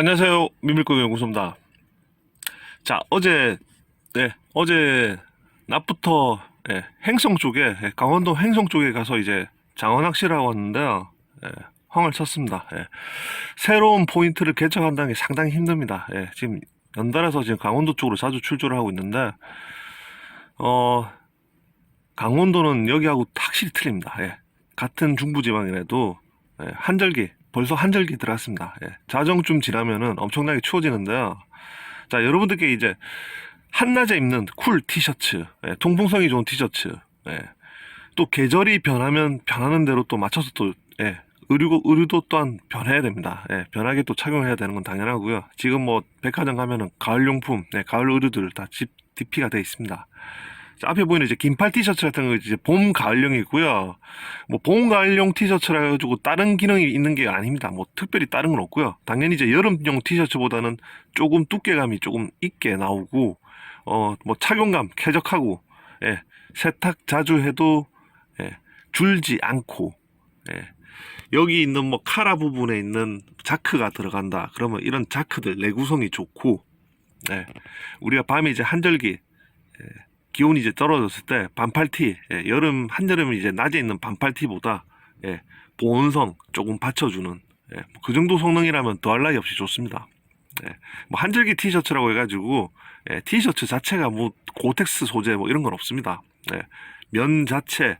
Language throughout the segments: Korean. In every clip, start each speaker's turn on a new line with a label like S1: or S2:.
S1: 안녕하세요. 미밀고의 연구소입니다. 자, 어제, 네, 어제, 낮부터, 예, 행성 쪽에, 예, 강원도 행성 쪽에 가서 이제 장어 낚시를 하고 왔는데요. 예, 황을 쳤습니다. 예. 새로운 포인트를 개척한다는 게 상당히 힘듭니다. 예, 지금 연달아서 지금 강원도 쪽으로 자주 출조를 하고 있는데, 어, 강원도는 여기하고 확실히 틀립니다. 예. 같은 중부지방이라도, 예, 한절기, 벌써 한절기 들어갔습니다. 예. 자정쯤 지나면은 엄청나게 추워지는데요. 자, 여러분들께 이제 한낮에 입는 쿨 티셔츠, 예, 통풍성이 좋은 티셔츠, 예, 또 계절이 변하면 변하는 대로 또 맞춰서 또, 예, 의류, 의류도 또한 변해야 됩니다. 예, 변하게 또 착용해야 되는 건 당연하고요. 지금 뭐 백화점 가면은 가을용품, 예, 가을 의류들 다 집, DP가 되어 있습니다. 자, 앞에 보이는 이제 긴팔 티셔츠 같은 거 이제 봄 가을용이 있고요. 뭐 봄 가을용 티셔츠라 해가지고 다른 기능이 있는 게 아닙니다. 뭐 특별히 다른 건 없고요. 당연히 이제 여름용 티셔츠보다는 조금 두께감이 조금 있게 나오고 어 뭐 착용감 쾌적하고 예 세탁 자주 해도 예 줄지 않고 예 여기 있는 뭐 카라 부분에 있는 자크가 들어간다. 그러면 이런 자크들 내구성이 좋고 예 우리가 밤에 이제 한절기 예, 기온이 이제 떨어졌을 때 반팔티 예, 여름 한여름 이제 낮에 있는 반팔티보다 예, 보온성 조금 받쳐주는 예, 뭐 그 정도 성능이라면 더할 나위 없이 좋습니다. 예, 뭐 한절기 티셔츠라고 해가지고 예, 티셔츠 자체가 뭐 고텍스 소재 뭐 이런 건 없습니다. 예, 면 자체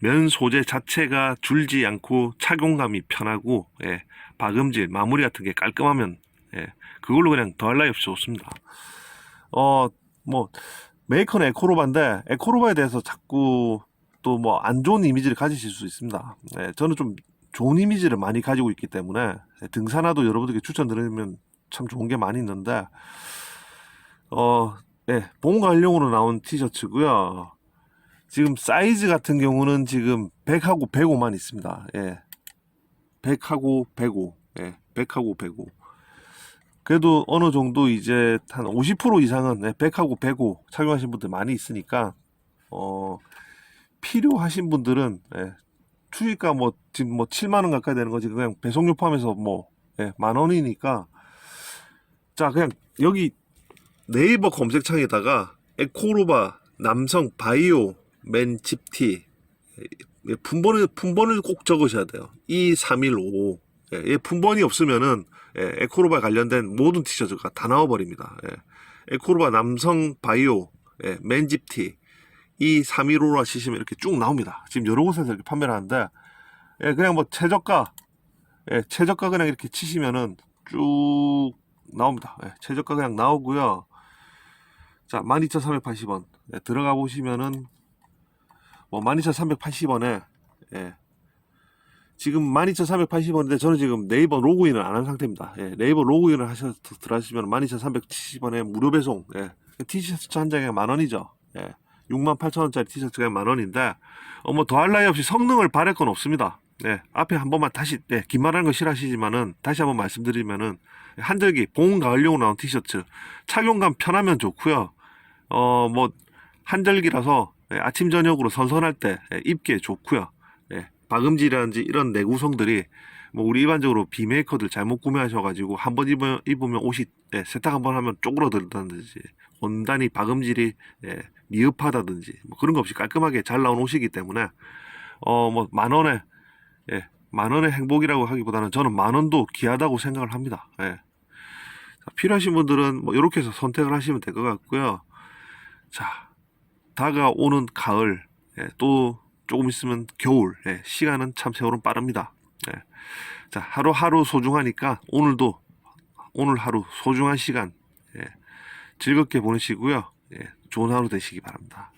S1: 면 소재 자체가 줄지 않고 착용감이 편하고 예, 박음질 마무리 같은 게 깔끔하면 예, 그걸로 그냥 더할 나위 없이 좋습니다. 어뭐 메이커는 에코로바인데 에코로바에 대해서 자꾸 또 뭐 안 좋은 이미지를 가지실 수 있습니다. 네, 저는 좀 좋은 이미지를 많이 가지고 있기 때문에 등산화도 여러분들께 추천드리면 참 좋은 게 많이 있는데 어, 네, 봄 관용으로 나온 티셔츠고요. 지금 사이즈 같은 경우는 지금 100하고 105만 있습니다. 예. 100하고 105. 예. 100하고 105. 그래도 어느 정도 이제 한 50% 이상은 네, 100하고 105 착용하신 분들 많이 있으니까 어 필요하신 분들은 예, 추위가 뭐 지금 뭐 7만 원 가까이 되는 거지. 그냥 배송료 포함해서 뭐 예, 만 원이니까. 자 그냥 여기 네이버 검색창에다가 에코로바 남성 바이오 맨 집티 예, 품번을 품번을 꼭 적으셔야 돼요. 2315 예, 예, 품번이 없으면은 예, 에코로바 관련된 모든 티셔츠가 다 나와버립니다. 예. 에코로바 남성 바이오 예, 맨집티 이 315라 치시면 이렇게 쭉 나옵니다. 지금 여러 곳에서 이렇게 판매를 하는데 예, 그냥 뭐 최저가 예, 최저가 그냥 이렇게 치시면은 쭉 나옵니다. 예, 최저가 그냥 나오고요. 자, 12,380원 예, 들어가 보시면은 뭐 12,380원에 예, 지금 12,380원인데 저는 지금 네이버 로그인을 안 한 상태입니다. 예, 네이버 로그인을 하셔서 들어가시면 12,370원에 무료 배송. 예, 티셔츠 한 장에 만 원이죠. 예, 68,000원짜리 티셔츠가 만 원인데 어, 뭐 더할 나위 없이 성능을 바랄 건 없습니다. 예, 앞에 한 번만 다시 예, 긴 말하는 거 싫어하시지만은 다시 한번 말씀드리면은 한절기 봄 가을용으로 나온 티셔츠 착용감 편하면 좋고요. 어, 뭐 한절기라서 예, 아침 저녁으로 선선할 때 예, 입기에 좋고요. 예, 박음질이라든지 이런 내구성들이 뭐 우리 일반적으로 비메이커들 잘못 구매하셔가지고 한 번 입으면, 입으면 옷이 예, 세탁 한 번 하면 쪼그러들다든지 원단이 박음질이 예, 미흡하다든지 뭐 그런 거 없이 깔끔하게 잘 나온 옷이기 때문에 어 뭐 만 원에 예, 만 원의 행복이라고 하기보다는 저는 만 원도 귀하다고 생각을 합니다. 예. 자, 필요하신 분들은 뭐 이렇게 해서 선택을 하시면 될 것 같고요. 자, 다가오는 가을, 예, 또 조금 있으면 겨울, 예, 시간은 참 세월은 빠릅니다. 예. 자, 하루하루 소중하니까 오늘도 오늘 하루 소중한 시간 예, 즐겁게 보내시고요. 예, 좋은 하루 되시기 바랍니다.